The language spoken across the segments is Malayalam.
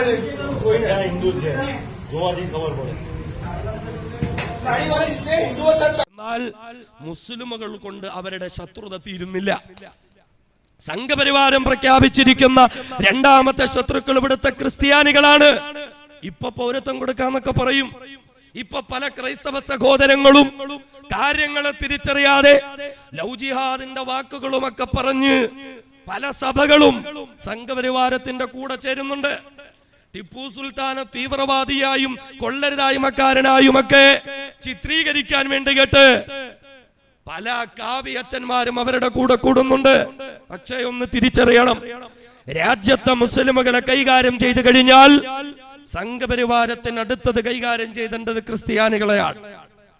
તો હિન્દુ લાગે છે કોઈ આ નહીં હિન્દુ જ છે જોવાથી ખબર પડે સાડીવાળી રીતે હિન્દુઓ સાથે എന്നാൽ മുസ്ലിമുകൾ കൊണ്ട് അവരുടെ ശത്രുത തീരുന്നില്ല സംഘപരിവാരം പ്രഖ്യാപിച്ചിരിക്കുന്ന രണ്ടാമത്തെ ശത്രുക്കൾ ഇവിടുത്തെ ക്രിസ്ത്യാനികളാണ് ഇപ്പൊ പൗരത്വം കൊടുക്കാന്നൊക്കെ പറയും ഇപ്പൊ പല ക്രൈസ്തവ സഹോദരങ്ങളും കാര്യങ്ങളെ തിരിച്ചറിയാതെ ലവ് ജിഹാദിന്റെ വാക്കുകളുമൊക്കെ പറഞ്ഞ് പല സഭകളും സംഘപരിവാരത്തിന്റെ കൂടെ ചേരുന്നുണ്ട് ടിപ്പു സുൽത്താന തീവ്രവാദിയായും കൊള്ളരുതായ്മക്കാരനായുമൊക്കെ ചിത്രീകരിക്കാൻ വേണ്ടി കേട്ട് പല കാവ്യച്ഛന്മാരും അവരുടെ കൂടെ കൂടുന്നുണ്ട്. പക്ഷേ ഒന്ന് തിരിച്ചറിയണം. രാജ്യത്തെ മുസ്ലിമുകളെ കൈകാര്യം ചെയ്തു കഴിഞ്ഞാൽ സംഘപരിവാരത്തിന് അടുത്തത് കൈകാര്യം ചെയ്തേണ്ടത് ക്രിസ്ത്യാനികളെയാണ്.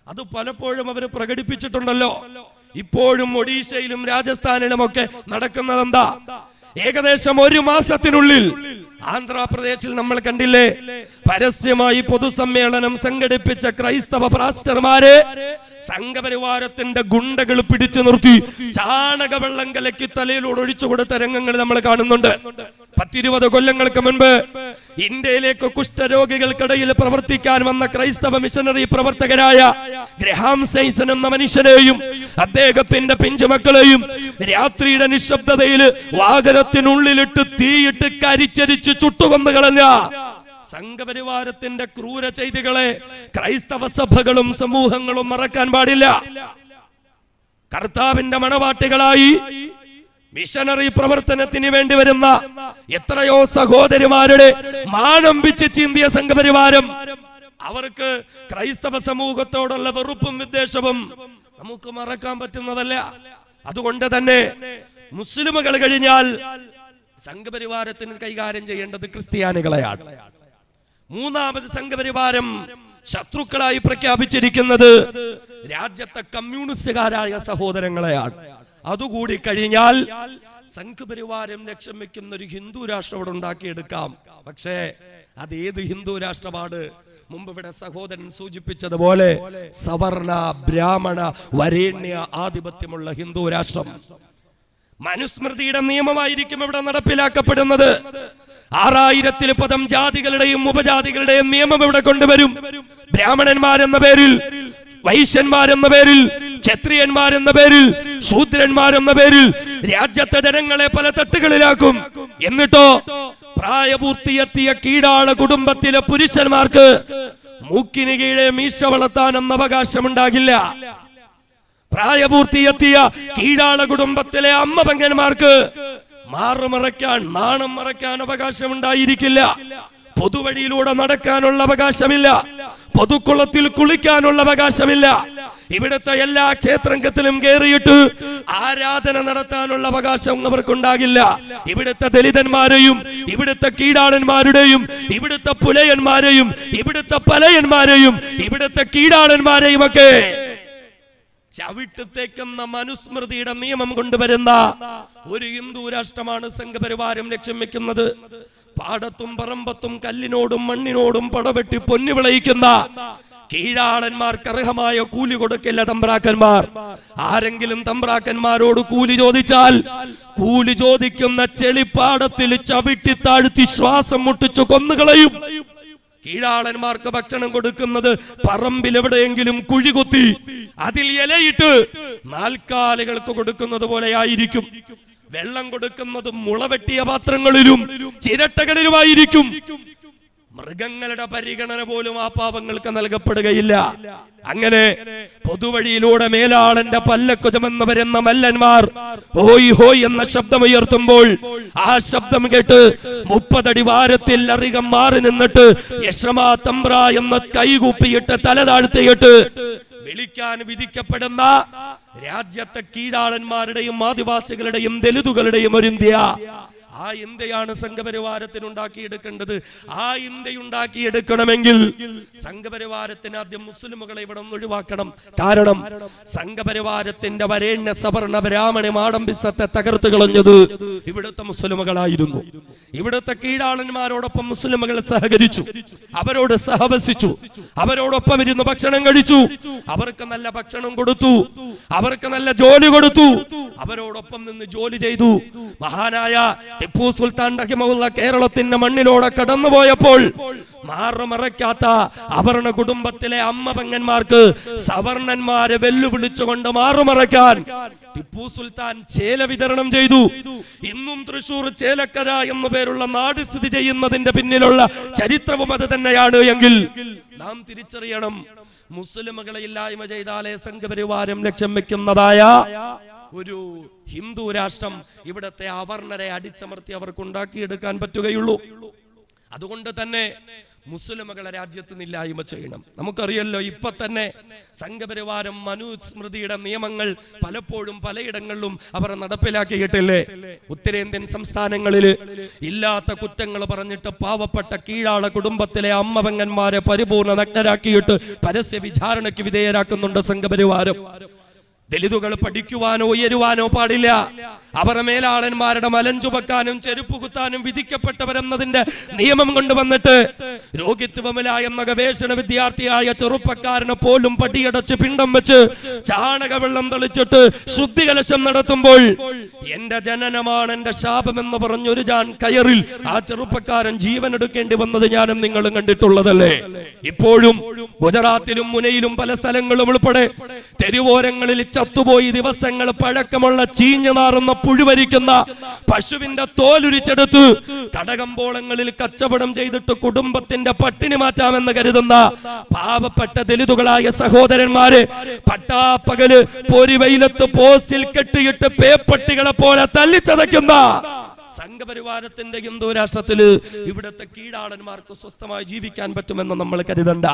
അത് പലപ്പോഴും അവർ പ്രകടിപ്പിച്ചിട്ടുണ്ടല്ലോ. ഇപ്പോഴും ഒഡീഷയിലും രാജസ്ഥാനിലുമൊക്കെ നടക്കുന്നത് എന്താ ഏകദേശം ഒരു മാസത്തിനുള്ളിൽ ആന്ധ്രാപ്രദേശിൽ നമ്മൾ കണ്ടില്ലേ പരസ്യമായി പൊതുസമ്മേളനം സംഘടിപ്പിച്ച ക്രൈസ്തവ പ്രാസ്റ്റർമാരെ സംഘപരിവാരത്തിന്റെ ഗുണ്ടകൾ പിടിച്ചു നിർത്തി ചാണക വെള്ളം കലക്കി തലയിലൂടെ ഒഴിച്ചു കൊടുത്ത രംഗങ്ങൾ നമ്മൾ കാണുന്നുണ്ട്. പത്തിരുപത് കൊല്ലങ്ങൾക്ക് മുൻപ് ഇന്ത്യയിലേക്ക് കുഷ്ഠരോഗികൾക്കിടയിൽ പ്രവർത്തിക്കാൻ വന്ന ക്രൈസ്തവ മിഷനറി പ്രവർത്തകരായ ഗ്രഹാം സൈസൻ എന്ന മനുഷ്യനെയും അദ്ദേഹത്തിന്റെ പിഞ്ചുമക്കളെയും രാത്രിയുടെ നിശബ്ദതയിൽ വാഹനത്തിനുള്ളിലിട്ട് തീയിട്ട് കരിച്ചരിച്ച് ചുട്ടുകൊന്നു കളഞ്ഞ സംഘപരിവാരത്തിന്റെ ക്രൂര ചെയ്തികളെ ക്രൈസ്തവ സഭകളും സമൂഹങ്ങളും മറക്കാൻ പാടില്ല. കർത്താവിന്റെ മണവാട്ടികളായി മിഷനറി പ്രവർത്തനത്തിന് വേണ്ടി വരുന്ന എത്രയോ സഹോദരിമാരുടെ മാനം പിച്ച് ചീന്തിയ സംഘപരിവാരം. അവർക്ക് ക്രൈസ്തവ സമൂഹത്തോടുള്ള വെറുപ്പും വിദ്വേഷവും നമുക്ക് മറക്കാൻ പറ്റുന്നതല്ല. അതുകൊണ്ട് തന്നെ മുസ്ലിമുകൾ കഴിഞ്ഞാൽ സംഘപരിവാരത്തിന് കൈകാര്യം ചെയ്യേണ്ടത് ക്രിസ്ത്യാനികളെയാണ്. മൂന്നാമത് സംഘപരിവാരം ശത്രുക്കളായി പ്രഖ്യാപിച്ചിരിക്കുന്നത് രാജ്യത്തെ കമ്മ്യൂണിസ്റ്റുകാരായ സഹോദരങ്ങളെയാണ്. അതുകൂടി കഴിഞ്ഞാൽ സംഘപരിവാരം ലക്ഷ്യം വെക്കുന്ന ഒരു ഹിന്ദു രാഷ്ട്രം ഇവിടെ ഉണ്ടാക്കിയെടുക്കാം. പക്ഷേ അത് ഏത് ഹിന്ദു രാഷ്ട്രമാണ്? മുമ്പ് ഇവിടെ സഹോദരൻ സൂചിപ്പിച്ചതുപോലെ സവർണ ബ്രാഹ്മണ വരേണ്യ ആധിപത്യമുള്ള ഹിന്ദു രാഷ്ട്രം. മനുസ്മൃതിയുടെ നിയമമായിരിക്കും ഇവിടെ നടപ്പിലാക്കപ്പെടുന്നത്. ആറായിരത്തിൽ പദം ജാതികളുടെയും ഉപജാതികളുടെയും നിയമം ഇവിടെ കൊണ്ടുവരും? ബ്രാഹ്മണന്മാരെന്ന പേരിൽ വൈശ്യന്മാരെന്ന പേരിൽ ക്ഷത്രിയന്മാരെന്ന പേരിൽ ശൂദ്രന്മാരെന്ന പേരിൽ രാജ്യത്തെ ജനങ്ങളെ പല തട്ടുകളിലാക്കും. എന്നിട്ടോ പ്രായപൂർത്തിയെത്തിയ കീടാള കുടുംബത്തിലെ പുരുഷന്മാർക്ക് മൂക്കിന് കീഴെ മീശ വളർത്താൻ എന്ന അവകാശമുണ്ടാകില്ല. പ്രായപൂർത്തിയെത്തിയ കീഴാള കുടുംബത്തിലെ അമ്മ പെങ്ങന്മാർക്ക് മാറു മറയ്ക്കാൻ നാണം മറയ്ക്കാൻ അവകാശമുണ്ടായിരിക്കില്ല. പൊതുവഴിയിലൂടെ നടക്കാനുള്ള അവകാശമില്ല. പൊതുക്കുളത്തിൽ കുളിക്കാനുള്ള അവകാശമില്ല. ഇവിടുത്തെ എല്ലാ ക്ഷേത്രങ്കത്തിലും കയറിയിട്ട് ആരാധന നടത്താനുള്ള അവകാശം അവർക്കുണ്ടാകില്ല. ഇവിടുത്തെ ദലിതന്മാരെയും ഇവിടുത്തെ കീടാളന്മാരുടെയും ഇവിടുത്തെ പുലയന്മാരെയും ഇവിടുത്തെ പലയന്മാരെയും ഇവിടുത്തെ കീടാളന്മാരെയും ഒക്കെ ചവിട്ടുത്തേക്കുന്ന മനുസ്മൃതിയുടെ നിയമം കൊണ്ടുവരുന്ന ഒരു ഹിന്ദു രാഷ്ട്രമാണ് സംഘപരിവാരം ലക്ഷ്യം വെക്കുന്നത്. പാടത്തും പറമ്പത്തും കല്ലിനോടും മണ്ണിനോടും പടവെട്ടി പൊന്നു വിളയിക്കുന്ന കീഴാളന്മാർക്ക് അർഹമായ കൂലി കൊടുക്കില്ല തമ്പ്രാക്കന്മാർ. ആരെങ്കിലും തമ്പ്രാക്കന്മാരോട് കൂലി ചോദിച്ചാൽ കൂലി ചോദിക്കുന്ന ചെളിപ്പാടത്തിൽ ചവിട്ടി താഴ്ത്തി ശ്വാസം മുട്ടിച്ചു കൊന്നുകളയും. കീഴാളന്മാർക്ക് ഭക്ഷണം കൊടുക്കുന്നത് പറമ്പിൽ എവിടെയെങ്കിലും കുഴി കുത്തി അതിൽ ഇലയിട്ട് നാൽക്കാലികൾക്ക് കൊടുക്കുന്നത് പോലെയായിരിക്കും. വെള്ളം കൊടുക്കുന്നത് മുളവെട്ടിയ പാത്രങ്ങളിലും ചിരട്ടകളിലുമായിരിക്കും. മൃഗങ്ങളുടെ പരിഗണന പോലും ആ പാപങ്ങൾക്ക് നൽകപ്പെടുകയില്ല. അങ്ങനെ പൊതുവഴിയിലൂടെ മേലാളന്റെ പല്ലക്കുജമെന്ന് വരുന്ന മല്ലന്മാർ ഹോയ് ഹോയ് എന്ന ശബ്ദം ഉയർത്തുമ്പോൾ ആ ശബ്ദം കേട്ട് മുപ്പതടി വാരത്തിൽ അറികം മാറി നിന്നിട്ട് യശമാ തമ്പ്ര എന്ന കൈകൂപ്പിയിട്ട് തല താഴ്ത്തിയിട്ട് വിളിക്കാൻ വിധിക്കപ്പെടുന്ന രാജ്യത്തെ കീഴാളന്മാരുടെയും ആദിവാസികളുടെയും ദലിതുകളുടെയും ഒരു ഇന്ത്യ. ആ ഇന്ത്യയാണ് സംഘപരിവാരത്തിന് ഉണ്ടാക്കിയെടുക്കേണ്ടത് ആ ഇന്ത്യ ഉണ്ടാക്കിയെടുക്കണമെങ്കിൽ സംഘപരിവാരത്തിന് ആദ്യം മുസ്ലിമുകളെ ഇവിടെ ഒഴിവാക്കണം. കാരണം സംഘപരിവാരത്തിന്റെ വരേണ്യ സവർണ ബ്രാഹ്മണി മാടമ്പിസത്തെ തകർത്ത് കളഞ്ഞത് ഇവിടുത്തെ മുസ്ലിമുകളായിരുന്നു. ഇവിടുത്തെ കീഴാളന്മാരോടൊപ്പം മുസ്ലിമുകൾ സഹകരിച്ചു. അവരോട് സഹവസിച്ചു. അവരോടൊപ്പം ഇരുന്ന് ഭക്ഷണം കഴിച്ചു. അവർക്ക് നല്ല ഭക്ഷണം കൊടുത്തു. അവർക്ക് നല്ല ജോലി കൊടുത്തു. അവരോടൊപ്പം നിന്ന് ജോലി ചെയ്തു. മഹാനായ ടിപ്പു സുൽത്താൻ റഹിമുള്ള കേരളത്തിന്റെ മണ്ണിലൂടെ കടന്നുപോയപ്പോൾ മാറുമറയ്ക്കാത്ത അവർണ കുടുംബത്തിലെ അമ്മ പെങ്ങന്മാർക്ക് സവർണന്മാരെ വെല്ലുവിളിച്ചുകൊണ്ട് മാറുമറയ്ക്കാൻ ടിപ്പു സുൽത്താൻ ചേല വിതരണം ചെയ്തു. ഇന്നും തൃശൂർ ചേലക്കര എന്നു പേരുള്ള നാട് സ്ഥിതി ചെയ്യുന്നതിന്റെ പിന്നിലുള്ള ചരിത്രവും അത് തന്നെയാണ് എങ്കിൽ നാം തിരിച്ചറിയണം. മുസ്ലിമുകളെ ഇല്ലായ്മ ചെയ്താലേ സംഘപരിവാരം ലക്ഷ്യം വെക്കുന്നതായ ഒരു ഹിന്ദു രാഷ്ട്രം ഇവിടത്തെ അവർണരെ അടിച്ചമർത്തി അവർക്ക് ഉണ്ടാക്കിയെടുക്കാൻ പറ്റുകയുള്ളൂ. അതുകൊണ്ട് തന്നെ മുസ്ലിമുകളെ രാജ്യത്ത് നില്ലായ്മ ചെയ്യണം. നമുക്കറിയല്ലോ ഇപ്പൊ തന്നെ സംഘപരിവാരം മനുസ്മൃതിയുടെ നിയമങ്ങൾ പലപ്പോഴും പലയിടങ്ങളിലും അവർ നടപ്പിലാക്കിയിട്ടില്ലേ? ഉത്തരേന്ത്യൻ സംസ്ഥാനങ്ങളിൽ ഇല്ലാത്ത കുറ്റങ്ങൾ പറഞ്ഞിട്ട് പാവപ്പെട്ട കീഴാള കുടുംബത്തിലെ അമ്മവങ്ങന്മാരെ പരിപൂർണ നഗ്നരാക്കിയിട്ട് പരസ്യ വിചാരണയ്ക്ക് വിധേയരാക്കുന്നുണ്ട് സംഘപരിവാരം. ദലിതുകൾ പഠിക്കുവാനോ ഉയരുവാനോ പാടില്ല. അവർ മേലാളന്മാരുടെ മലഞ്ചുപക്കാനും ചെരുപ്പ് കുത്താനും വിധിക്കപ്പെട്ടവരെന്നതിന്റെ നിയമം കൊണ്ടുവന്നിട്ട് രോഗിത്വമില എന്ന ഗവേഷണ വിദ്യാർത്ഥിയായ ചെറുപ്പക്കാരനെ പോലും പടിയടച്ച് പിണ്ടം വെച്ച് ചാണകവെള്ളം തളിച്ചിട്ട് ശുദ്ധികലശം നടത്തുമ്പോൾ എന്റെ ജനനമാണ് എന്റെ ശാപമെന്ന് പറഞ്ഞൊരു ജാൻ കയറിൽ ആ ചെറുപ്പക്കാരൻ ജീവൻ എടുക്കേണ്ടി വന്നത് ഞാനും നിങ്ങളും കണ്ടിട്ടുള്ളതല്ലേ? ഇപ്പോഴും ഗുജറാത്തിലും മുനയിലും പല സ്ഥലങ്ങളും ഉൾപ്പെടെ തെരുവോരങ്ങളിൽ ചത്തുപോയി ദിവസങ്ങൾ പഴക്കമുള്ള ചീഞ്ഞു നാറുന്ന പുഴുവരിക്കുന്ന പശുവിന്റെ തോലുരിച്ചെടുത്ത് കടകമ്പോളങ്ങളിൽ കച്ചവടം ചെയ്തിട്ട് കുടുംബത്തിന്റെ പട്ടിണി മാറ്റാമെന്ന് കരുതുന്ന പാവപ്പെട്ട ദലിതുകളായ സഹോദരന്മാരെ പട്ടാപ്പകൽ പൊരിവെയിലത്ത് പോസ്റ്റിൽ കെട്ടിയിട്ട് പേപ്പട്ടികളെ പോലെ തല്ലിച്ചതയ്ക്കുന്ന സംഘപരിവാരത്തിന്റെ ഹിന്ദു രാഷ്ട്രത്തിൽ ഇവിടുത്തെ കീഴാടന്മാർക്ക് സ്വസ്ഥമായി ജീവിക്കാൻ പറ്റുമെന്ന് നമ്മൾ കരുതണ്ട.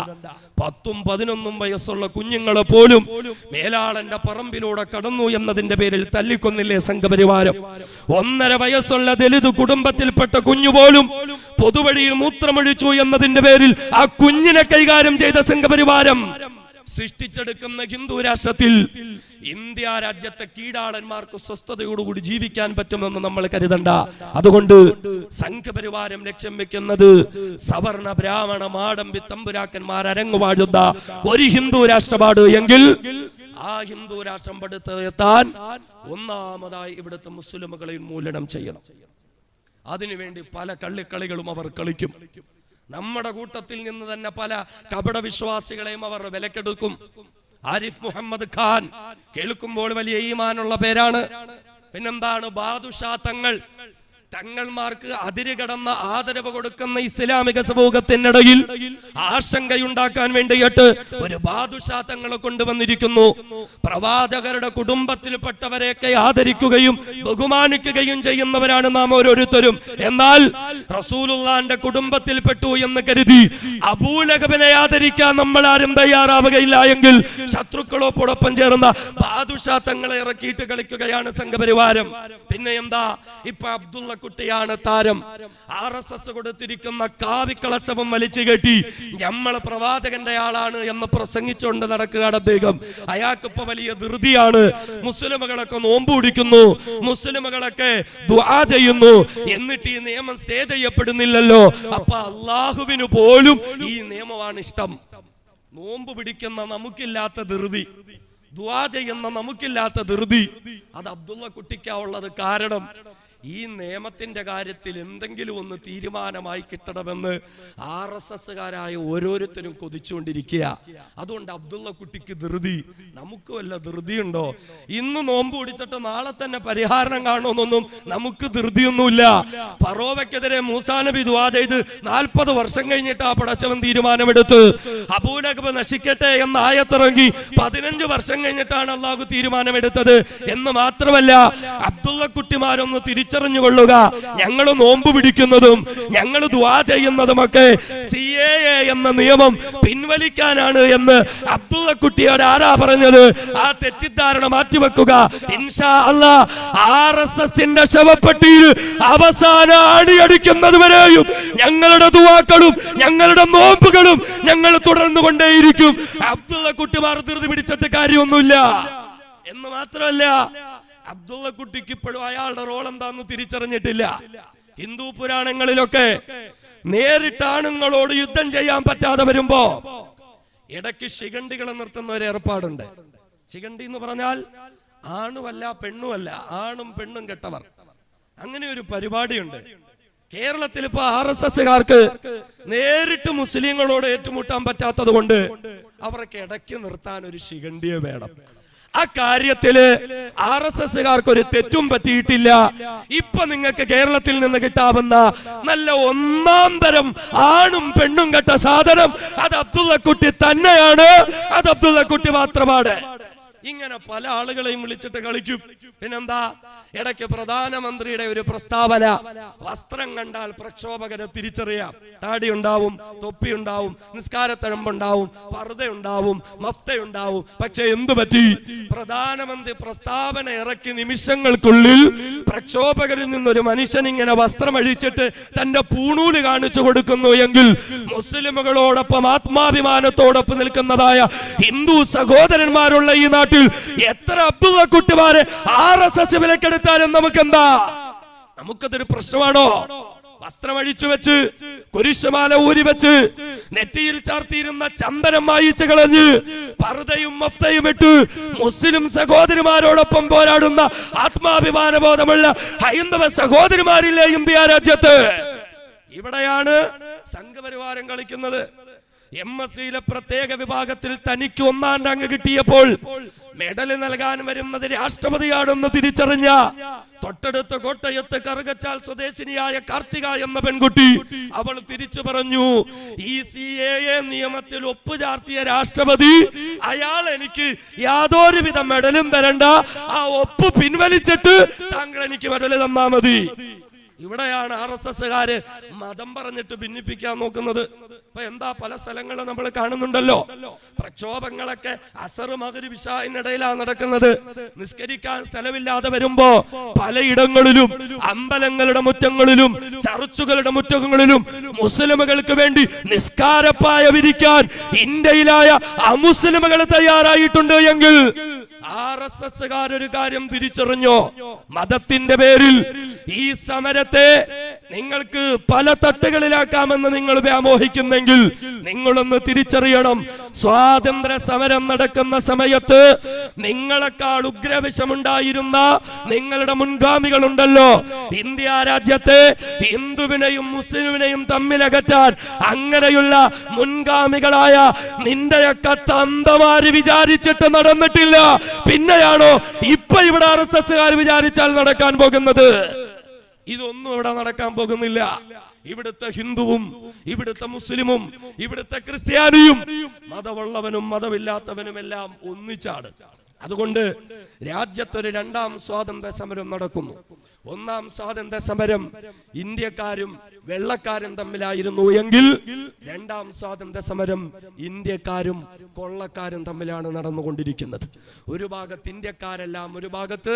പത്തും പതിനൊന്നും വയസ്സുള്ള കുഞ്ഞുങ്ങളെ പോലും മേലാളന്റെ പറമ്പിലൂടെ കടന്നു എന്നതിന്റെ പേരിൽ തല്ലിക്കൊന്നില്ലേ സംഘപരിവാരം? ഒന്നര വയസ്സുള്ള ദലിത് കുടുംബത്തിൽപ്പെട്ട കുഞ്ഞു പോലും പൊതുവഴിയിൽ മൂത്രമൊഴിച്ചു എന്നതിന്റെ പേരിൽ ആ കുഞ്ഞിനെ കൈകാര്യം ചെയ്ത സംഘപരിവാരം. സൃഷ്ടിച്ചെടുക്കുന്ന ഹിന്ദു രാഷ്ട്രത്തിൽ ഇന്ത്യ രാജ്യത്തെ കീടാളന്മാർക്ക് സ്വസ്ഥതയോടുകൂടി ജീവിക്കാൻ പറ്റുമെന്ന് നമ്മൾ കരുതണ്ട. അതുകൊണ്ട് സംഘപരിവാരം ലക്ഷ്യം വെക്കുന്നത് സവർണ ബ്രാഹ്മണ മാടമ്പി തമ്പുരാക്കന്മാർ അരങ്ങുവാഴുന്ന ഒരു ഹിന്ദു രാഷ്ട്രപാട് എങ്കിൽ ആ ഹിന്ദു രാഷ്ട്രം പടുത്തെത്താൻ ഒന്നാമതായി ഇവിടുത്തെ മുസ്ലിമുകളെ ഉന്മൂലനം ചെയ്യണം. അതിനുവേണ്ടി പല കള്ളിക്കളികളും അവർ കളിക്കും. നമ്മുടെ കൂട്ടത്തിൽ നിന്ന് തന്നെ പല കപട വിശ്വാസികളെയും അവർ വിലക്കെടുക്കും. ആരിഫ് മുഹമ്മദ് ഖാൻ കേൾക്കുമ്പോൾ വലിയ ഈമാനുള്ള പേരാണ്. പിന്നെന്താണ്? ബാദുഷാ തങ്ങൾ. തങ്ങൾമാർക്ക് അതിര് കടന്ന ആദരവ് കൊടുക്കുന്ന ഇസ്ലാമിക സമൂഹത്തിനിടയിൽ ആശങ്കയുണ്ടാക്കാൻ വേണ്ടിയിട്ട് ഒരു ബാദുഷാ തങ്ങളെ കൊണ്ടുവന്നിരിക്കുന്നു. പ്രവാചകരുടെ കുടുംബത്തിൽപ്പെട്ടവരെയൊക്കെ ആദരിക്കുകയും ബഹുമാനിക്കുകയും ചെയ്യുന്നവരാണ് നാം ഓരോരുത്തരും. എന്നാൽ റസൂലുള്ളാന്റെ കുടുംബത്തിൽപ്പെട്ടു എന്ന് കരുതി അബൂലഹബിനെ ആദരിക്കാൻ നമ്മൾ ആരും തയ്യാറാവുകയില്ല എങ്കിൽ ശത്രുക്കളോടൊപ്പം ചേർന്ന ബാദുഷാ തങ്ങളെ ഇറക്കിയിട്ട് കളിക്കുകയാണ് സംഘപരിവാരം. പിന്നെ എന്താ? ഇപ്പൊ അബ്ദുള്ള കുട്ടിയാണ് താരം. ആർ എസ് എസ് കൊടുത്തിരിക്കുന്ന കാവിക്കളച്ചവും വലിച്ചു കെട്ടി നമ്മളെ പ്രവാചകന്റെ ആളാണ് എന്ന് പ്രസംഗിച്ചുകൊണ്ട് നടക്കുകയാണ് അദ്ദേഹം. അയാൾക്ക് ഇപ്പൊ വലിയ ധൃതിയാണ്. മുസ്ലിമുകളൊക്കെ നോമ്പ് പിടിക്കുന്നു. മുസ്ലിമുകളൊക്കെ ദുആ ചെയ്യുന്നു. എന്നിട്ട് ഈ നിയമം സ്റ്റേ ചെയ്യപ്പെടുന്നില്ലല്ലോ. അപ്പൊ അള്ളാഹുവിന് പോലും ഈ നിയമമാണ് ഇഷ്ടം. നോമ്പ് പിടിക്കുന്ന നമുക്കില്ലാത്ത ധൃതി. ദുആ ചെയ്യുന്ന നമുക്കില്ലാത്ത ധൃതി. അത് അബ്ദുള്ള കുട്ടിക്കാവുള്ളത് കാരണം. ഈ നിയമത്തിന്റെ കാര്യത്തിൽ എന്തെങ്കിലും ഒന്ന് തീരുമാനമായി കിട്ടണമെന്ന് ആർ എസ് എസ്സുകാരായ ഓരോരുത്തരും കൊതിച്ചുകൊണ്ടിരിക്കുക അതുകൊണ്ട് അബ്ദുള്ള കുട്ടിക്ക് ധൃതി നമുക്ക് വല്ല ധൃതിയുണ്ടോ? ഇന്ന് നോമ്പ് പിടിച്ചിട്ട് നാളെ തന്നെ പരിഹാരം കാണുമെന്നൊന്നും നമുക്ക് ധൃതിയൊന്നുമില്ല. ഫറോവയ്ക്കെതിരെ മൂസാനബി ദുവാ ചെയ്ത് നാൽപ്പത് വർഷം കഴിഞ്ഞിട്ട് ആ പടച്ചവൻ തീരുമാനമെടുത്ത് അബൂലകബ് നശിക്കട്ടെ എന്ന ആയത്തിറങ്ങി പതിനഞ്ച് വർഷം കഴിഞ്ഞിട്ടാണ് അള്ളാഹു തീരുമാനമെടുത്തത് എന്ന് മാത്രമല്ല അബ്ദുള്ള കുട്ടിമാരൊന്ന് തിരിച്ചറിഞ്ഞുകൊള്ളുക. ഞങ്ങൾ നോമ്പ് പിടിക്കുന്നതും ഞങ്ങൾ ദുവാ ചെയ്യുന്നതുമൊക്കെ സി എ എന്ന നിയമം പിൻവലിക്കാനാണ് എന്ന് അബ്ദുള്ള കുട്ടിയോട് ആരാ പറഞ്ഞത്. ആ തെറ്റിദ്ധാരണ മാറ്റിവെക്കുക. ഇൻഷാ അല്ലാ ആർ ശവപ്പെട്ടിയിൽ അവസാന അടിയടിക്കുന്നത് വരെയും ഞങ്ങളുടെ ദുവാക്കളും ഞങ്ങളുടെ നോമ്പുകളും ഞങ്ങൾ തുടർന്നു കൊണ്ടേയിരിക്കും അബ്ദുള്ള കുട്ടിമാർ ധൃതി പിടിച്ചിട്ട് കാര്യമൊന്നുമില്ല. എന്ന് മാത്രമല്ല അബ്ദുള്ള കുട്ടിക്ക് ഇപ്പോഴും അയാളുടെ റോൾ എന്താന്ന് തിരിച്ചറിഞ്ഞിട്ടില്ല. ഹിന്ദു പുരാണങ്ങളിലൊക്കെ നേരിട്ടാണുങ്ങളോട് യുദ്ധം ചെയ്യാൻ പറ്റാതെ വരുമ്പോ ഇടയ്ക്ക് ശിഖണ്ഡികളെ നിർത്തുന്ന ഒരു ഏർപ്പാടുണ്ട്. ശിഖണ്ഡി എന്ന് പറഞ്ഞാൽ ആണുമല്ല പെണ്ണുമല്ല ആണും പെണ്ണും കെട്ടവർ. അങ്ങനെ ഒരു പരിപാടിയുണ്ട്. കേരളത്തിൽ ഇപ്പൊ ആർ എസ് എസ്സുകാർക്ക് നേരിട്ട് മുസ്ലിങ്ങളോട് ഏറ്റുമുട്ടാൻ പറ്റാത്തത് കൊണ്ട് അവർക്ക് ഇടയ്ക്ക് നിർത്താൻ ഒരു ശിഖണ്ഡിയെ വേണം. ആ കാര്യത്തിൽ ആർ എസ് എസ്സുകാർക്ക് ഒരു തെറ്റും പറ്റിയിട്ടില്ല. ഇപ്പൊ നിങ്ങൾക്ക് കേരളത്തിൽ നിന്ന് കിട്ടാവുന്ന നല്ല ഒന്നാം തരം ആണും പെണ്ണും കെട്ട സാധനം അത് അബ്ദുള്ളക്കുട്ടി തന്നെയാണ്. അത് അബ്ദുള്ളക്കുട്ടി മാത്രമാണ്. ഇങ്ങനെ പല ആളുകളെയും വിളിച്ചിട്ട് കളിക്കും. പിന്നെന്താ? ഇടയ്ക്ക് പ്രധാനമന്ത്രിയുടെ ഒരു പ്രസ്താവന. വസ്ത്രം കണ്ടാൽ പ്രക്ഷോഭകരെ തിരിച്ചറിയാം. താടി ഉണ്ടാവും തൊപ്പി ഉണ്ടാവും നിസ്കാരത്തഴമ്പുണ്ടാവും മഫ്ത ഉണ്ടാവും പക്ഷെ എന്തു പറ്റി? പ്രധാനമന്ത്രി പ്രസ്താവന ഇറക്കി നിമിഷങ്ങൾക്കുള്ളിൽ പ്രക്ഷോഭകരിൽ നിന്നൊരു മനുഷ്യൻ ഇങ്ങനെ വസ്ത്രം അഴിച്ചിട്ട് തന്റെ പൂണൂൽ കാണിച്ചു കൊടുക്കുന്നു എങ്കിൽ മുസ്ലിമുകളോടൊപ്പം ആത്മാഭിമാനത്തോടൊപ്പം നിൽക്കുന്നതായ ഹിന്ദു സഹോദരന്മാരുള്ള ഈ നാട്ടിൽ എത്ര അബ്ദുള്ള കുട്ടിമാരെ ആർ എസ് എസ് വിലക്കെടുത്താലും നമുക്കെന്താ? നമുക്കതൊരു പ്രശ്നമാണോ? വസ്ത്രം അഴിച്ചു വെച്ച് കുരിശുമാല ഊരി വെച്ച് നെറ്റിയിൽ ചാർത്തിയിരുന്ന ചന്ദനം മായിച്ചു കളഞ്ഞ് പർദ്ദയും മഫ്തയും ഇട്ട് മുസ്ലിം സഹോദരിമാരോടൊപ്പം പോരാടുന്ന ആത്മാഭിമാനബോധമുള്ള ഹൈന്ദവ സഹോദരിമാരില്ലേ ഇന്ത്യ രാജ്യത്ത്? ഇവിടെയാണ് സംഘപരിവാരം കളിക്കുന്നത്. എം എസ് സിയിലെ പ്രത്യേക വിഭാഗത്തിൽ തനിക്ക് ഒന്നാം റാങ്ക് കിട്ടിയപ്പോൾ മെഡൽ നൽകാൻ വരുന്നത് രാഷ്ട്രപതിയാണെന്ന് തിരിച്ചറിഞ്ഞ തൊട്ടടുത്ത കോട്ടയത്ത് കറുകച്ചാൽ സ്വദേശിനിയായ കാർത്തിക എന്ന പെൺകുട്ടി അവൾ തിരിച്ചു പറഞ്ഞു ഈ സി എ എ നിയമത്തിൽ ഒപ്പുചാർത്തിയ രാഷ്ട്രപതി അയാൾ എനിക്ക് യാതൊരുവിധ മെഡലും തരണ്ട. ആ ഒപ്പ് പിൻവലിച്ചിട്ട് താങ്കൾ എനിക്ക് മെഡൽ തന്നാ മതി. ഇവിടെയാണ് ആർ എസ് എസ്സുകാര് മതം പറഞ്ഞിട്ട് ഭിന്നിപ്പിക്കാൻ നോക്കുന്നത്. ഇപ്പൊ എന്താ പല സ്ഥലങ്ങളും നമ്മൾ കാണുന്നുണ്ടല്ലോ? പ്രക്ഷോഭങ്ങളൊക്കെ അസറ് മകര് വിഷായിനിടയിലാണ് നടക്കുന്നത്. നിസ്കരിക്കാൻ സ്ഥലമില്ലാതെ വരുമ്പോ പലയിടങ്ങളിലും അമ്പലങ്ങളുടെ മുറ്റങ്ങളിലും ചർച്ചുകളുടെ മുറ്റങ്ങളിലും മുസ്ലിമുകൾക്ക് വേണ്ടി നിസ്കാരപ്പായ വിരിക്കാൻ ഇന്ത്യയിലായ അമുസ്ലിമുകൾ തയ്യാറായിട്ടുണ്ട് എങ്കിൽ ആർ എസ് കാര്യം തിരിച്ചറിഞ്ഞോ? മതത്തിന്റെ പേരിൽ ഈ സമരത്തെ നിങ്ങൾക്ക് പല തട്ടുകളിലാക്കാമെന്ന് നിങ്ങൾ വ്യാമോഹിക്കുന്നെങ്കിൽ നിങ്ങളൊന്ന് തിരിച്ചറിയണം. സ്വാതന്ത്ര്യ സമരം നടക്കുന്ന സമയത്ത് നിങ്ങളെക്കാൾ ഉഗ്രവിഷമുണ്ടായിരുന്ന നിങ്ങളുടെ മുൻഗാമികളുണ്ടല്ലോ. ഇന്ത്യ രാജ്യത്തെ ഹിന്ദുവിനെയും മുസ്ലിമിനെയും തമ്മിലകറ്റാൻ അങ്ങനെയുള്ള മുൻഗാമികളായ നിന്റെയൊക്കെ തന്തമാര് വിചാരിച്ചിട്ട് നടന്നിട്ടില്ല. പിന്നെയാണോ ഇപ്പൊ ഇവിടെ ആർ എസ് എസ്സുകാർ വിചാരിച്ചാൽ നടക്കാൻ പോകുന്നത്? ഇതൊന്നും ഇവിടെ നടക്കാൻ പോകുന്നില്ല. ഇവിടുത്തെ ഹിന്ദുവും ഇവിടുത്തെ മുസ്ലിമും ഇവിടുത്തെ ക്രിസ്ത്യാനിയും മതമുള്ളവനും മതമില്ലാത്തവനും എല്ലാം ഒന്നിച്ചാണ്. അതുകൊണ്ട് രാജ്യത്തൊരു രണ്ടാം സ്വാതന്ത്ര്യ സമരം നടക്കുന്നു. ഒന്നാം സ്വാതന്ത്ര്യ സമരം ഇന്ത്യക്കാരും വെള്ളക്കാരും തമ്മിലായിരുന്നു എങ്കിൽ രണ്ടാം സ്വാതന്ത്ര്യ സമരം ഇന്ത്യക്കാരും കൊള്ളക്കാരും തമ്മിലാണ് നടന്നുകൊണ്ടിരിക്കുന്നത്. ഒരു ഭാഗത്ത് ഇന്ത്യക്കാരെല്ലാം ഒരു ഭാഗത്ത്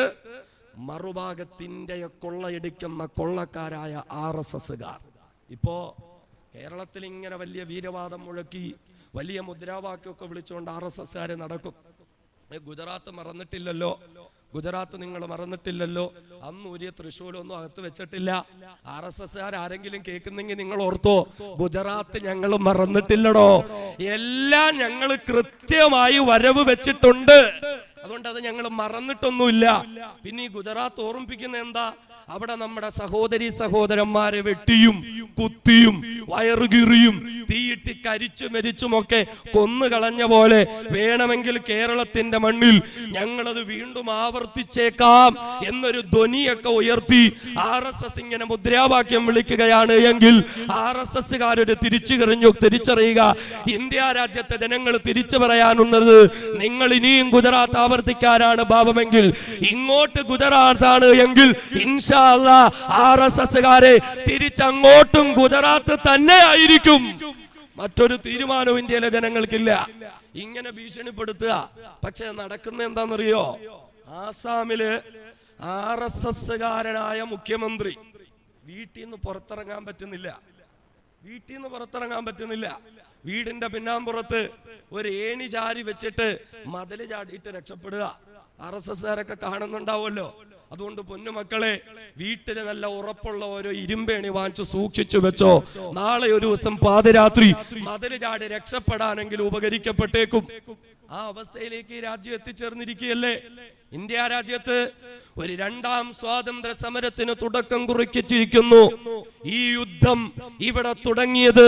മറുഭാഗത്തിന്റെ കൊള്ളയടിക്കുന്ന കൊള്ളക്കാരായ ആർ എസ് എസുകാർ ഇപ്പോ കേരളത്തിൽ ഇങ്ങനെ വലിയ വീരവാദം മുഴക്കി വലിയ മുദ്രാവാക്യമൊക്കെ വിളിച്ചുകൊണ്ട് ആർ എസ് എസ്കാര് നടക്കും. ഗുജറാത്ത് മറന്നിട്ടില്ലല്ലോ. ഗുജറാത്ത് നിങ്ങൾ മറന്നിട്ടില്ലല്ലോ. അന്ന് ഒരു തൃശ്ശൂലൊന്നും അകത്ത് വെച്ചിട്ടില്ല. ആർ എസ് എസ് ആരെങ്കിലും കേൾക്കുന്നെങ്കിൽ നിങ്ങൾ ഓർത്തോ ഗുജറാത്ത് ഞങ്ങൾ മറന്നിട്ടില്ലടോ. എല്ലാം ഞങ്ങൾ കൃത്യമായി വരവ് വെച്ചിട്ടുണ്ട്. അതുകൊണ്ട് അത് ഞങ്ങൾ മറന്നിട്ടൊന്നുമില്ല. പിന്നെ ഈ ഗുജറാത്ത് ഓർമ്മിപ്പിക്കുന്ന എന്താ? അവിടെ നമ്മുടെ സഹോദരി സഹോദരന്മാരെ വെട്ടിയും കുത്തിയും വയറുകീറിയും തീയിട്ട് കരിച്ചു മരിച്ചുമൊക്കെ കൊന്നു കളഞ്ഞ പോലെ വേണമെങ്കിൽ കേരളത്തിന്റെ മണ്ണിൽ ഞങ്ങളത് വീണ്ടും ആവർത്തിച്ചേക്കാം എന്നൊരു ധ്വനിയൊക്കെ ഉയർത്തി ആർ എസ് എസ് ഇങ്ങനെ മുദ്രാവാക്യം വിളിക്കുകയാണ് എങ്കിൽ ആർ എസ് എസ്സുകാരൊരു തിരിച്ചു കറിഞ്ഞു തിരിച്ചറിയുക. ഇന്ത്യ രാജ്യത്തെ ജനങ്ങൾ തിരിച്ചു പറയാനുള്ളത് നിങ്ങൾ ഇനിയും ഗുജറാത്ത് ആവർത്തിക്കാനാണ് ഭാവമെങ്കിൽ ഇങ്ങോട്ട് ഗുജറാത്താണ് എങ്കിൽ ഇൻഷാ ആർ തിരിച്ചങ്ങോട്ടും ഗുജറാത്ത് തന്നെ ആയിരിക്കും. മറ്റൊരു തീരുമാനവും ഇന്ത്യയിലെ ജനങ്ങൾക്കില്ല. ഇങ്ങനെ ഭീഷണിപ്പെടുത്തുക. പക്ഷെ നടക്കുന്ന എന്താണെന്നറിയോ? ആസാമിൽ ആർ എസ് എസ്സുകാരനായ മുഖ്യമന്ത്രി വീട്ടിൽ നിന്ന് പുറത്തിറങ്ങാൻ പറ്റുന്നില്ല. വീട്ടിൽ നിന്ന് പുറത്തിറങ്ങാൻ പറ്റുന്നില്ല. വീടിന്റെ പിന്നാമ്പുറത്ത് ഒരു ഏണി ചാരി വെച്ചിട്ട് മതിൽ ചാടിയിട്ട് രക്ഷപ്പെടുക. ആർ എസ് എസ്സുകാരൊക്കെ കാണുന്നുണ്ടാവുമല്ലോ. അതുകൊണ്ട് പൊന്നുമക്കളെ വീട്ടിൽ നല്ല ഉറപ്പുള്ള ഓരോ ഇരുമ്പേണി വാങ്ങിച്ചു സൂക്ഷിച്ചു വെച്ചോ. നാളെ ഒരു ദിവസം പാതിരാത്രി മതിൽ ചാടി രക്ഷപ്പെടാനെങ്കിലും ഉപകരിക്കപ്പെട്ടേക്കും. ആ അവസ്ഥയിലേക്ക് രാജ്യം എത്തിച്ചേർന്നിരിക്കുകയല്ലേ? ഇന്ത്യ രാജ്യത്ത് ഒരു രണ്ടാം സ്വാതന്ത്ര്യ സമരത്തിന് തുടക്കം കുറിച്ചിരിക്കുന്നു ഈ യുദ്ധം ഇവിടെ തുടങ്ങിയത്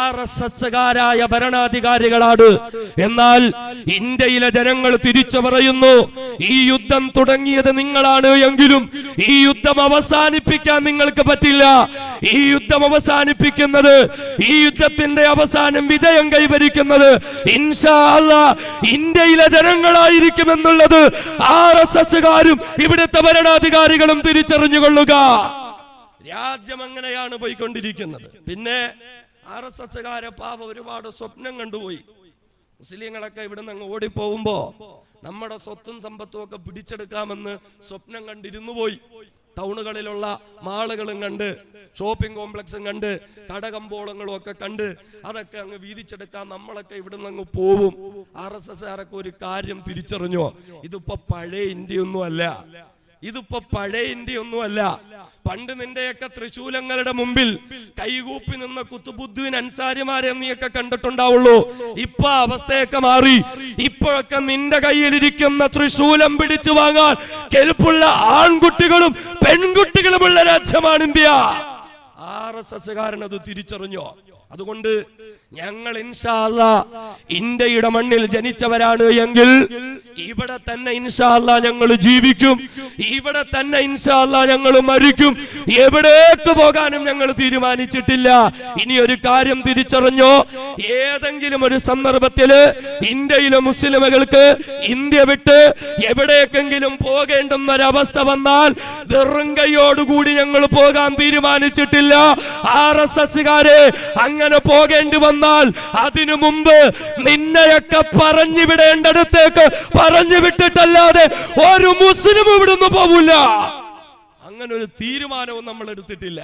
ആർ എസ് എസ്കാരായ ഭരണാധികാരികളാണ്. എന്നാൽ ഇന്ത്യയിലെ ജനങ്ങൾ തിരിച്ചു പറയുന്നു ഈ യുദ്ധം തുടങ്ങിയത് നിങ്ങളാണ്. എങ്കിലും ഈ യുദ്ധം അവസാനിപ്പിക്കാൻ നിങ്ങൾക്ക് പറ്റില്ല. ഈ യുദ്ധം അവസാനിപ്പിക്കുന്നത് ഈ യുദ്ധത്തിന്റെ അവസാനം വിജയം കൈവരിക്കുന്നത് ഇൻഷാ ഇന്ത്യയിലെ ജനങ്ങളായിരിക്കുമെന്നുള്ളത് ആർ എസ് എസുകാരും ഇവിടുത്തെ ഭരണാധികാരികളും തിരിച്ചറിഞ്ഞുകൊള്ളുക. രാജ്യം അങ്ങനെയാണ് പോയിക്കൊണ്ടിരിക്കുന്നത്. പിന്നെ ആർ എസ് എസുകാരെ പാവ ഒരുപാട് സ്വപ്നം കണ്ടുപോയി. മുസ്ലിങ്ങളൊക്കെ ഇവിടുന്ന് അങ്ങ് ഓടിപ്പോകുമ്പോ നമ്മുടെ സ്വത്തും സമ്പത്തും ഒക്കെ പിടിച്ചെടുക്കാമെന്ന് സ്വപ്നം കണ്ടിരുന്നു പോയി. ടൗണുകളിലുള്ള മാളുകളും കണ്ട് ഷോപ്പിംഗ് കോംപ്ലക്സും കണ്ട് കടകമ്പോളങ്ങളും ഒക്കെ കണ്ട് അതൊക്കെ അങ്ങ് വീതിച്ചെടുക്കാൻ നമ്മളൊക്കെ ഇവിടുന്ന് അങ്ങ് പോവും. ആർ എസ് എസ് ആരൊക്കെ ഒരു കാര്യം തിരിച്ചറിഞ്ഞോ? ഇതിപ്പോ പഴയ ഇന്ത്യയൊന്നും അല്ല. ഇതിപ്പോ പഴയ ഇന്ത്യ ഒന്നുമല്ല പണ്ട് നിന്റെയൊക്കെ തൃശൂലങ്ങളുടെ മുമ്പിൽ കൈകൂപ്പി നിന്ന കുത്തുബുദ്ധുവിൻ അൻസാരിമാരെ നീയൊക്കെ കണ്ടിട്ടുണ്ടാവുള്ളൂ. ഇപ്പൊ അവസ്ഥയൊക്കെ മാറി. ഇപ്പോഴൊക്കെ നിന്റെ കയ്യിലിരിക്കുന്ന തൃശൂലം പിടിച്ചു വാങ്ങാൻ കെൽപ്പുള്ള ആൺകുട്ടികളും പെൺകുട്ടികളും ഉള്ള രാജ്യമാണ് ഇന്ത്യ. ആർ എസ് എസ്കാരൻ അത് തിരിച്ചറിഞ്ഞോ? അതുകൊണ്ട് ഞങ്ങൾ ഇൻഷാല്ല ഇന്ത്യയുടെ മണ്ണിൽ ജനിച്ചവരാണ് എങ്കിൽ ഇവിടെ തന്നെ ഇൻഷാല്ല ഞങ്ങൾ ജീവിക്കും. ഇവിടെ തന്നെ ഇൻഷാല്ല ഞങ്ങൾ മരിക്കും. എവിടേക്ക് പോകാനും ഞങ്ങൾ തീരുമാനിച്ചിട്ടില്ല. ഇനി ഒരു കാര്യം തിരിച്ചറിഞ്ഞോ? ഏതെങ്കിലും ഒരു സന്ദർഭത്തിൽ ഇന്ത്യയിലെ മുസ്ലിമുകൾക്ക് ഇന്ത്യ വിട്ട് എവിടേക്കെങ്കിലും പോകേണ്ടുന്ന ഒരവസ്ഥ വന്നാൽ വെറുങ്കയോടുകൂടി ഞങ്ങൾ പോകാൻ തീരുമാനിച്ചിട്ടില്ല. ആർ എസ് എസ്കാരെ അങ്ങനെ പോകേണ്ടി വന്നാൽ അതിനു മുമ്പ് നിന്നെയൊക്കെ പറഞ്ഞു വിടേണ്ടടുത്തേക്ക് പറഞ്ഞു വിട്ടിട്ടല്ലാതെ ഒരു മുസ്ലിം ഇവിടുന്ന് പോവില്ല. അങ്ങനെ ഒരു തീരുമാനവും നമ്മൾ എടുത്തിട്ടില്ല.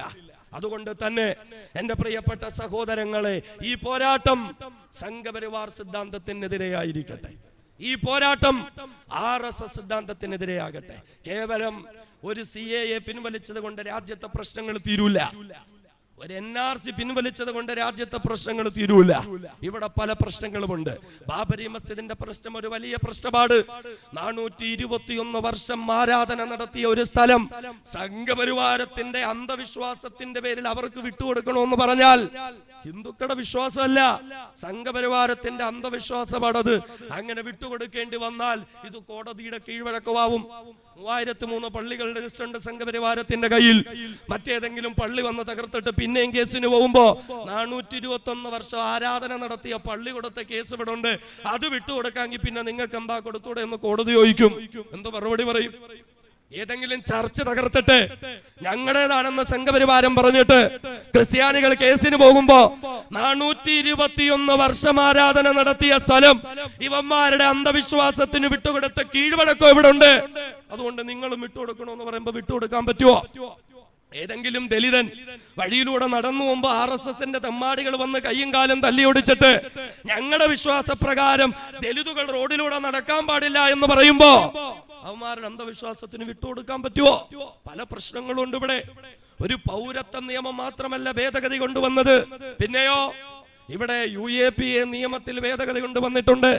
അതുകൊണ്ട് തന്നെ എന്റെ പ്രിയപ്പെട്ട സഹോദരങ്ങളെ ഈ പോരാട്ടം സംഘപരിവാർ സിദ്ധാന്തത്തിനെതിരെയായിരിക്കട്ടെ. ഈ പോരാട്ടം ആർ എസ് എസ് സിദ്ധാന്തത്തിനെതിരെയാകട്ടെ. കേവലം ഒരു സി എ പിൻവലിച്ചത് കൊണ്ട് രാജ്യത്തെ പ്രശ്നങ്ങൾ തീരൂല. ഒരു എൻ ആർ സി പിൻവലിച്ചത് കൊണ്ട് രാജ്യത്തെ പ്രശ്നങ്ങൾ തീരൂല. ഇവിടെ പല പ്രശ്നങ്ങളുമുണ്ട്. ബാബരി മസ്ജിദിന്റെ പ്രശ്നം ഒരു വലിയ പ്രശ്നമാണ്. നാനൂറ്റി ഇരുപത്തിയൊന്ന് വർഷം ആരാധന നടത്തിയ ഒരു സ്ഥലം സംഘപരിവാരത്തിന്റെ അന്ധവിശ്വാസത്തിന്റെ പേരിൽ അവർക്ക് വിട്ടുകൊടുക്കണമെന്ന് പറഞ്ഞാൽ ഹിന്ദുക്കളുടെ വിശ്വാസമല്ല. സംഘപരിവാരത്തിന്റെ അന്ധവിശ്വാസമാണത്. അങ്ങനെ വിട്ടുകൊടുക്കേണ്ടി വന്നാൽ ഇത് കോടതിയുടെ കീഴ്വഴക്കമാവും. മൂവായിരത്തി മൂന്ന് പള്ളികളുടെ ലിസ്റ്റ് ഉണ്ട് സംഘപരിവാരത്തിന്റെ കയ്യിൽ. മറ്റേതെങ്കിലും പള്ളി വന്ന് തകർത്തിട്ട് പിന്നെയും കേസിന് പോകുമ്പോ നാനൂറ്റി ഇരുപത്തി ഒന്ന് വർഷം ആരാധന നടത്തിയ പള്ളി കൊടുത്ത കേസ് ഇവിടെ ഉണ്ട്. അത് വിട്ടുകൊടുക്കാമെങ്കിൽ പിന്നെ നിങ്ങൾക്ക് എന്താ കൊടുത്തൂടെ എന്ന് കോടതി ചോദിക്കും. എന്തോ മറുപടി പറയും? ഏതെങ്കിലും ചർച്ച തകർത്തിട്ട് ഞങ്ങളുടേതാണെന്ന് സംഘപരിവാരം പറഞ്ഞിട്ട് ക്രിസ്ത്യാനികൾ കേസിന് പോകുമ്പോ നാനൂറ്റി ഇരുപത്തിയൊന്ന് വർഷം ആരാധന നടത്തിയ സ്ഥലം ഇവന്മാരുടെ അന്ധവിശ്വാസത്തിന് വിട്ടുകൊടുത്ത കീഴ്വഴക്കം ഇവിടെ ഉണ്ട് അതുകൊണ്ട് നിങ്ങളും വിട്ടുകൊടുക്കണമെന്ന് പറയുമ്പോ വിട്ടുകൊടുക്കാൻ പറ്റുമോ ഏതെങ്കിലും ദലിതൻ വഴിയിലൂടെ നടന്നു പോകുമ്പോ ആർ എസ് എസിന്റെ തെമ്മാടികൾ വന്ന് കയ്യും കാലും തല്ലിയൊടിച്ചിട്ട് ഞങ്ങളുടെ വിശ്വാസപ്രകാരം ദലിതുകൾ റോഡിലൂടെ നടക്കാൻ പാടില്ല എന്ന് പറയുമ്പോ അവന്മാരുടെ അന്ധവിശ്വാസത്തിന് വിട്ടുകൊടുക്കാൻ പറ്റുമോ പല പ്രശ്നങ്ങളും ഉണ്ട് ഇവിടെ. ഒരു പൗരത്വ നിയമം മാത്രമല്ല ഭേദഗതി കൊണ്ടുവന്നത്. പിന്നെയോ ഇവിടെ യു എ പി എ നിയമത്തിൽ ഭേദഗതി കൊണ്ടുവന്നിട്ടുണ്ട്.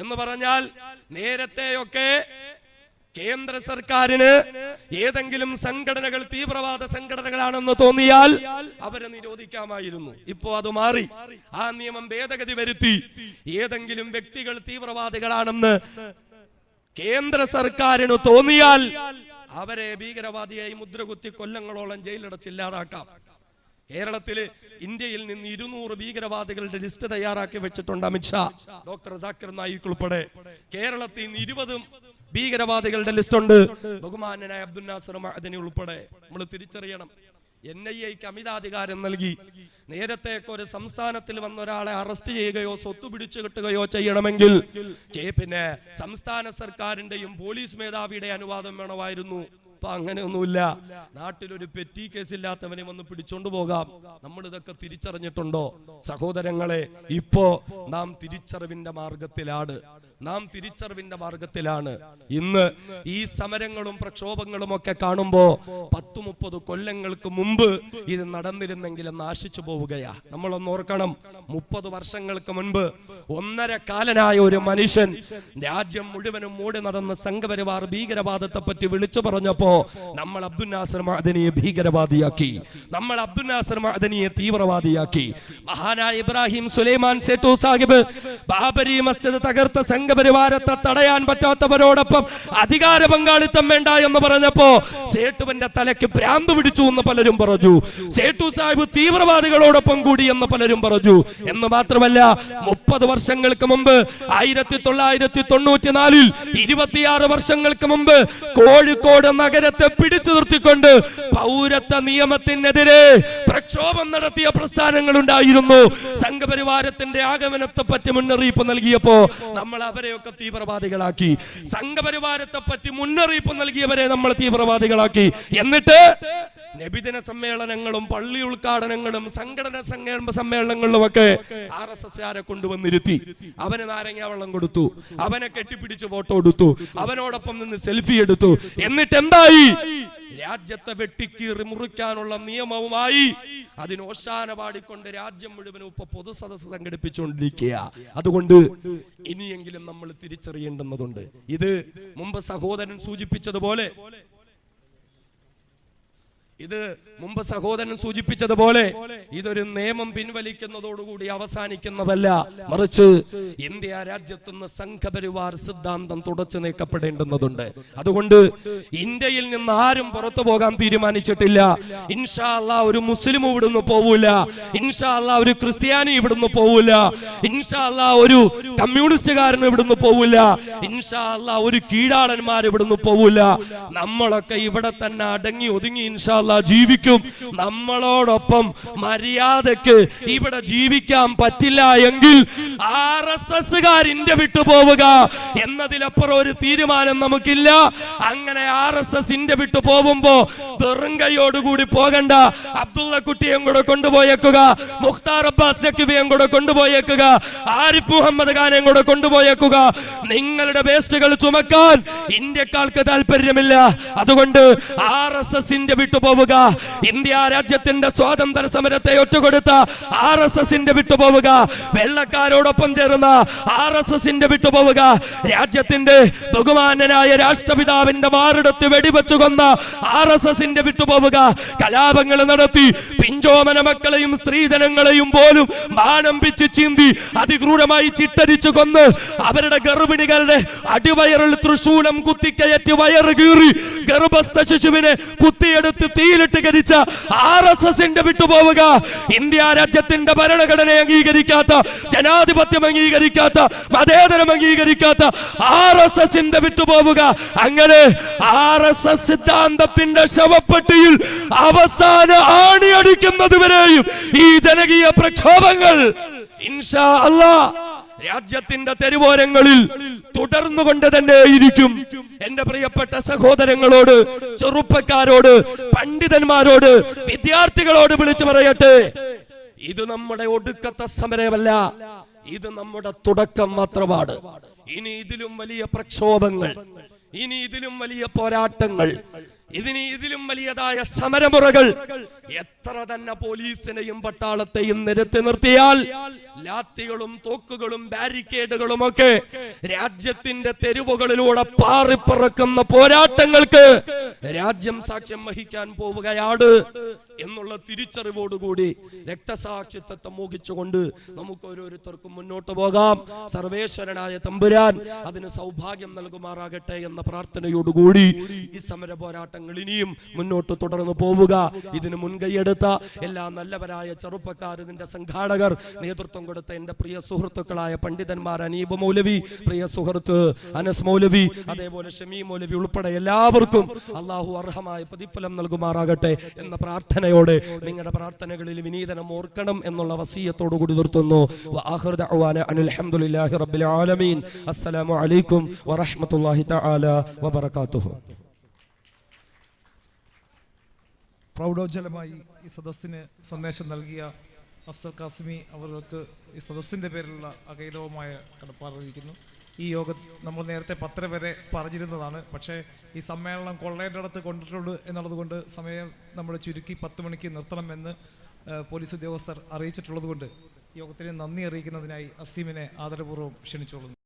എന്ന് പറഞ്ഞാൽ നേരത്തെയൊക്കെ കേന്ദ്ര സർക്കാരിന് ഏതെങ്കിലും സംഘടനകൾ തീവ്രവാദ സംഘടനകളാണെന്ന് തോന്നിയാൽ അവരെ നിരോധിക്കാമായിരുന്നു. ഇപ്പോ അത് മാറി. ആ നിയമം ഭേദഗതി വരുത്തി. ഏതെങ്കിലും വ്യക്തികൾ തീവ്രവാദികളാണെന്ന് കേന്ദ്ര സർക്കാരിന് തോന്നിയാൽ അവരെ ഭീകരവാദിയായി മുദ്രകുത്തി കൊല്ലങ്ങളോളം ജയിലടച്ചില്ലാതാക്കാം കേരളത്തിൽ ഇന്ത്യയിൽ നിന്ന് ഇരുന്നൂറ് ഭീകരവാദികളുടെ ലിസ്റ്റ് തയ്യാറാക്കി വെച്ചിട്ടുണ്ട് അമിത്ഷാ ഡോക്ടർ സാക്കിർ നായിക് ഉൾപ്പെടെ. കേരളത്തിൽ നിന്ന് ഇരുപതും ഭീകരവാദികളുടെ ലിസ്റ്റ് ഉണ്ട്. ബഹുമാനനായ അബ്ദുൽ നാസർ മഅദനി ഉൾപ്പെടെ. നമ്മൾ തിരിച്ചറിയണം. എൻ ഐ എക്ക് അമിതാധികാരം നൽകി. നേരത്തേക്ക് ഒരു സംസ്ഥാനത്തിൽ വന്ന ഒരാളെ അറസ്റ്റ് ചെയ്യുകയോ സ്വത്ത് പിടിച്ചു കിട്ടുകയോ ചെയ്യണമെങ്കിൽ കെ പിന്നെ സംസ്ഥാന സർക്കാരിന്റെയും പോലീസ് മേധാവിയുടെ അനുവാദം വേണമായിരുന്നു. ഇപ്പൊ അങ്ങനെയൊന്നുമില്ല. നാട്ടിലൊരു പെറ്റി കേസ് ഇല്ലാത്തവനെ വന്ന് പിടിച്ചോണ്ട് പോകാം. നമ്മൾ ഇതൊക്കെ തിരിച്ചറിഞ്ഞിട്ടുണ്ടോ? സഹോദരങ്ങളെ ഇപ്പോ നാം തിരിച്ചറിവിന്റെ മാർഗത്തിലാണ്. നാം തിരിച്ചറിവിന്റെ മാർഗത്തിലാണ്. ഇന്ന് ഈ സമരങ്ങളും പ്രക്ഷോഭങ്ങളും ഒക്കെ കാണുമ്പോ പത്തു മുപ്പത് കൊല്ലങ്ങൾക്ക് മുമ്പ് ഇത് നടന്നിരുന്നെങ്കിൽ നാശിച്ചു പോവുകയാ. നമ്മളൊന്ന് ഓർക്കണം. മുപ്പത് വർഷങ്ങൾക്ക് മുൻപ് ഒന്നര കാലനായ ഒരു മനുഷ്യൻ രാജ്യം മുഴുവനും മൂടി നടന്ന സംഘപരിവാർ ഭീകരവാദത്തെ പറ്റി വിളിച്ചു പറഞ്ഞപ്പോ നമ്മൾ അബ്ദുൽ നാസർ മഅദനിയെ ഭീകരവാദിയാക്കി. നമ്മൾ അബ്ദുൽ നാസർ മഅദനിയെ തീവ്രവാദിയാക്കി. മഹാനായ ഇബ്രാഹിം സുലൈമാൻ സേട്ടു സാഹിബ് ബാബരി മസ്ജിദ് തകർത്ത സംഘപരിവാരത്തെ തടയാൻ പറ്റാത്തവരോടൊപ്പം അധികാര പങ്കാളിത്തം വേണ്ട എന്ന് പറഞ്ഞപ്പോ സേട്ടുവിന്റെ തലയ്ക്ക് ഭ്രാന്ത് പിടിച്ചു എന്ന് പലരും പറഞ്ഞു. സേട്ടു സാഹിബ് തീവ്രവാദികളോടൊപ്പം കൂടി എന്ന് പലരും പറഞ്ഞു. എന്ന് മാത്രമല്ല മുപ്പത് വർഷങ്ങൾക്ക് മുമ്പ് ആയിരത്തി തൊള്ളായിരത്തി തൊണ്ണൂറ്റിനാലിൽ ഇരുപത്തിയാറ് വർഷങ്ങൾക്ക് മുമ്പ് കോഴിക്കോട് നഗരത്തെ പിടിച്ചു നിർത്തിക്കൊണ്ട് പൗരത്വ നിയമത്തിനെതിരെ പ്രക്ഷോഭം നടത്തിയ പ്രസ്ഥാനങ്ങൾ ഉണ്ടായിരുന്നു. സംഘപരിവാരത്തിന്റെ ആഗമനത്തെ പറ്റി മുന്നറിയിപ്പ് നൽകിയപ്പോ നമ്മൾ അവരെയൊക്കെ തീവ്രവാദികളാക്കി. സംഘപരിവാരത്തെ പറ്റി മുന്നറിയിപ്പ് നൽകിയവരെ നമ്മൾ തീവ്രവാദികളാക്കി. എന്നിട്ട് നബിദിന സമ്മേളനങ്ങളും പള്ളി ഉദ്ഘാടനങ്ങളും സംഘടന സമ്മേളന സമ്മേളനങ്ങളിലും ഒക്കെ ആർ എസ് എസ് ആരെ കൊണ്ടുവന്നിരുത്തി. അവന് നാരങ്ങ വെള്ളം കൊടുത്തു. അവനെ കെട്ടിപ്പിടിച്ച് ഫോട്ടോ എടുത്തു അവനോടൊപ്പം നിന്ന് സെൽഫി എടുത്തു. എന്നിട്ട് എന്തായി? രാജ്യത്തെ വെട്ടിക്കീറി മുറിക്കാനുള്ള നിയമവുമായി അതിന് ഓശാന പാടിക്കൊണ്ട് രാജ്യം മുഴുവനും ഇപ്പൊ പൊതുസദസ് സംഘടിപ്പിച്ചുകൊണ്ടിരിക്കുക അതുകൊണ്ട് ഇനിയെങ്കിലും നമ്മൾ തിരിച്ചറിയേണ്ടുന്നതുണ്ട്. ഇത് മുമ്പ് സഹോദരൻ സൂചിപ്പിച്ചതുപോലെ ഇത് മുമ്പ് സഹോദരൻ സൂചിപ്പിച്ചതുപോലെ ഇതൊരു നിയമം പിൻവലിക്കുന്നതോടുകൂടി അവസാനിക്കുന്നതല്ല. മറിച്ച് ഇന്ത്യ രാജ്യത്തുനിന്ന് സംഘപരിവാർ സിദ്ധാന്തം തുടച്ചു നീക്കപ്പെടേണ്ടുന്നതുണ്ട്. അതുകൊണ്ട് ഇന്ത്യയിൽ നിന്ന് ആരും പുറത്തു പോകാൻ തീരുമാനിച്ചിട്ടില്ല. ഇൻഷാ അല്ല ഒരു മുസ്ലിം ഇവിടുന്ന് പോവൂല. ഇൻഷാ അല്ല ഒരു ക്രിസ്ത്യാനി ഇവിടുന്ന് പോവൂല. ഇൻഷാ അല്ല ഒരു കമ്മ്യൂണിസ്റ്റുകാരൻ ഇവിടുന്ന് ഇൻഷാ അല്ല ഒരു കീഴാടന്മാർ ഇവിടുന്ന് പോവൂല. നമ്മളൊക്കെ ഇവിടെ തന്നെ അടങ്ങി ഒതുങ്ങി ഇൻഷാ അല്ലാ ജീവിക്കും. നമ്മളോടൊപ്പം മര്യാദയ്ക്ക് ഇവിടെ ജീവിക്കാൻ പറ്റില്ല എങ്കിൽ ആർ എസ് എസ്സുകാർ വിട്ടുപോവുക എന്നതിലപ്പുറം ഒരു തീരുമാനം നമുക്കില്ല. അങ്ങനെ ആർ എസ് എസ് ഇന്ത്യ വിട്ടു പോകുമ്പോ വെറും കൈയോടുകൂടി പോകണ്ട. അബ്ദുള്ള കുട്ടിയും കൂടെ കൊണ്ടുപോയേക്കുക. മുഖ്താർ അബ്ബാസ് നഖ്വിയും കൂടെ കൊണ്ടുപോയേക്കുക. ആരിഫ് മുഹമ്മദ് ഖാനെയും കൂടെ കൊണ്ടുപോയേക്കുക. നിങ്ങളുടെ വേസ്റ്റുകൾ ചുമക്കാൻ ഇന്ത്യക്കാർക്ക് താല്പര്യമില്ല അതുകൊണ്ട് ആർ എസ് എസ് ഇന്ത്യ വിട്ടുപോവുക. ഇന്ത്യ രാജ്യത്തിന്റെ സ്വാതന്ത്ര്യ സമരത്തെ ഒറ്റുകൊടുത്ത ആർ എസ് എസിന്റെ വിട്ടുപോവുക. വെള്ളക്കാരോടൊപ്പം ചേർന്ന ആർ എസ് എസിന്റെ വിട്ടുപോവുക. രാജ്യത്തിന്റെ ബഹുമാനനായ രാഷ്ട്രപിതാവിന്റെ മാറിടത്ത് വെടിവെച്ചു കൊന്ന ആർ എസ് എസിന്റെ വിട്ടുപോവുക. കലാപങ്ങൾ നടത്തി പിഞ്ചോമന മക്കളെയും സ്ത്രീജനങ്ങളെയും പോലും മാനമ്പിച്ച് ചീന്തി അതിക്രൂരമായി ചിട്ടരിച്ചു കൊന്ന് അവരുടെ ഗർഭിണികളുടെ അടിവയറിൽ തൃശൂലം കുത്തിക്കയറ്റി വയറ് കീറി ഗർഭസ്ഥ ശിശുവിനെ കുത്തിയെടുത്ത് തീയിലിട്ട് കരിച്ച ആർ എസ് എസിന്റെ വിട്ടുപോവുക. ഇന്ത്യ രാജ്യത്തിന്റെ ഭരണഘടനയെ അംഗീകരിക്കാത്ത ജനാധിപത്യം അംഗീകരിക്കാത്ത മതേതരം അംഗീകരിക്കാത്ത ആർ എസ് എസിന്റെ വിട്ടുപോവുക. അങ്ങനെ ആർ എസ് എസ് സിദ്ധാന്തത്തിന്റെ ശവപ്പെട്ടിയിൽ അവസാന ആണിയടിക്കുന്നത് വരെയും ഈ ജനകീയ പ്രക്ഷോഭങ്ങൾ ഇൻഷാ അല്ലാ രാജ്യത്തിന്റെ തെരുവോരങ്ങളിൽ തുടർന്നുകൊണ്ട് തന്നെ ഇരിക്കും എന്റെ പ്രിയപ്പെട്ട സഹോദരങ്ങളോട് ചെറുപ്പക്കാരോട് പണ്ഡിതന്മാരോട് വിദ്യാർത്ഥികളോട് വിളിച്ചു പറയട്ടെ. ഇത് നമ്മുടെ ഒടുക്കത്തെ സമരമല്ല. ഇത് നമ്മുടെ തുടക്കം മാത്രമാണ്. ഇനി ഇതിലും വലിയ പ്രക്ഷോഭങ്ങൾ ഇനി ഇതിലും വലിയ പോരാട്ടങ്ങൾ ഇതിന് ഇതിലും വലിയതായ സമരമുറകൾ. എത്ര തന്നെ പോലീസിനെയും പട്ടാളത്തെയും നിരത്തി നിർത്തിയാൽ ലാത്തികളും തോക്കുകളും ബാരിക്കേഡുകളും ഒക്കെ രാജ്യത്തിന്റെ തെരുവുകളിലൂടെ പാറിപ്പറക്കുന്ന പോരാട്ടങ്ങൾക്ക് രാജ്യം സാക്ഷ്യം വഹിക്കാൻ പോവുകയാണ്. എന്നുള്ള തിരിച്ചറിവോടുകൂടി രക്തസാക്ഷിത്വത്തെ മോഹിച്ചുകൊണ്ട് നമുക്ക് ഓരോരുത്തർക്കും മുന്നോട്ട് പോകാം. സർവേശ്വരനായ തമ്പുരാൻ അതിന് സൗഭാഗ്യം നൽകുമാറാകട്ടെ എന്ന പ്രാർത്ഥനയോടുകൂടി ഈ സമര പോരാട്ടങ്ങൾ ഇനിയും മുന്നോട്ട് തുടർന്ന് പോവുക. ഇതിന് മുൻകൈയെടുത്ത എല്ലാ നല്ലവരായ ചെറുപ്പക്കാർ ഇതിന്റെ സംഘാടകർ നേതൃത്വം കൊടുത്ത എന്റെ പ്രിയ സുഹൃത്തുക്കളായ പണ്ഡിതന്മാർ അനീബ് മൗലവി പ്രിയ സുഹൃത്ത് അനസ് മൗലവി അതേപോലെ ഷമി മൗലവി ഉൾപ്പെടെ എല്ലാവർക്കും അള്ളാഹു അർഹമായ പ്രതിഫലം നൽകുമാറാകട്ടെ എന്ന പ്രാർത്ഥനയോടെ നിങ്ങളുടെ പ്രാർത്ഥനകളിൽ വിനീതനം ഓർക്കണം എന്നുള്ള വസീയത്തോടു കൂടി നിർത്തുന്നു. അനിൽ റബ്ബിൽ ആലമീൻ. അസ്സലാമു അലൈക്കും വറഹ്മത്തുള്ളാഹി തആല വബറകാതുഹു. പ്രൗഢോജ്വലമായി ഈ സദസ്സിന് സന്ദേശം നൽകിയ അഫ്സൽ കാസിമി അവർക്ക് ഈ സദസ്സിന്റെ പേരിലുള്ള അകൈരവമായ കടപ്പാറിയിരിക്കുന്നു അറിയിക്കുന്നു. ഈ യോഗ നമ്മൾ നേരത്തെ പത്ര വരെ പറഞ്ഞിരുന്നതാണ്. പക്ഷേ ഈ സമ്മേളനം കൊള്ളയുടെ അടുത്ത് കൊണ്ടിട്ടുള്ളൂ എന്നുള്ളത് കൊണ്ട് സമയം നമ്മൾ ചുരുക്കി പത്ത് മണിക്ക് നിർത്തണമെന്ന് പോലീസ് ഉദ്യോഗസ്ഥർ അറിയിച്ചിട്ടുള്ളത് കൊണ്ട് യോഗത്തിന് നന്ദി അറിയിക്കുന്നതിനായി അസീമിനെ ആദരപൂർവം ക്ഷണിച്ചോളുന്നു